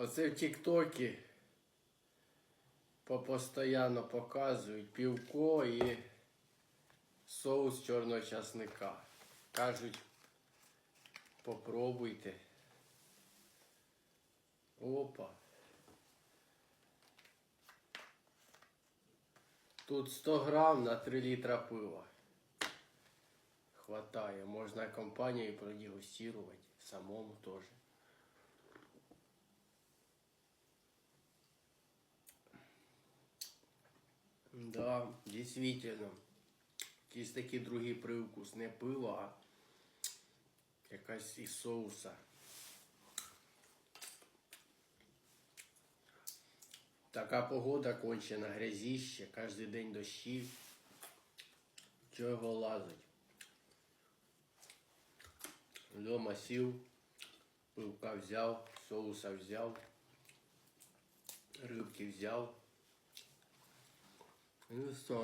Оце в Тіктокі постоянно показують півко і соус чорного часника. Кажуть, попробуйте. Опа. Тут 100 грам на 3 літра пива. Хватає. Можна компанії продегустировать. Самому теж. Да, действительно. Якийсь такий другий привкус. Не пиво, а якась із соуса. Така погода кончена, грязіще, кожен день дощі. Чого його лазить? Дома сів, пивка взяв, соуса взяв, рибки взяв. І все.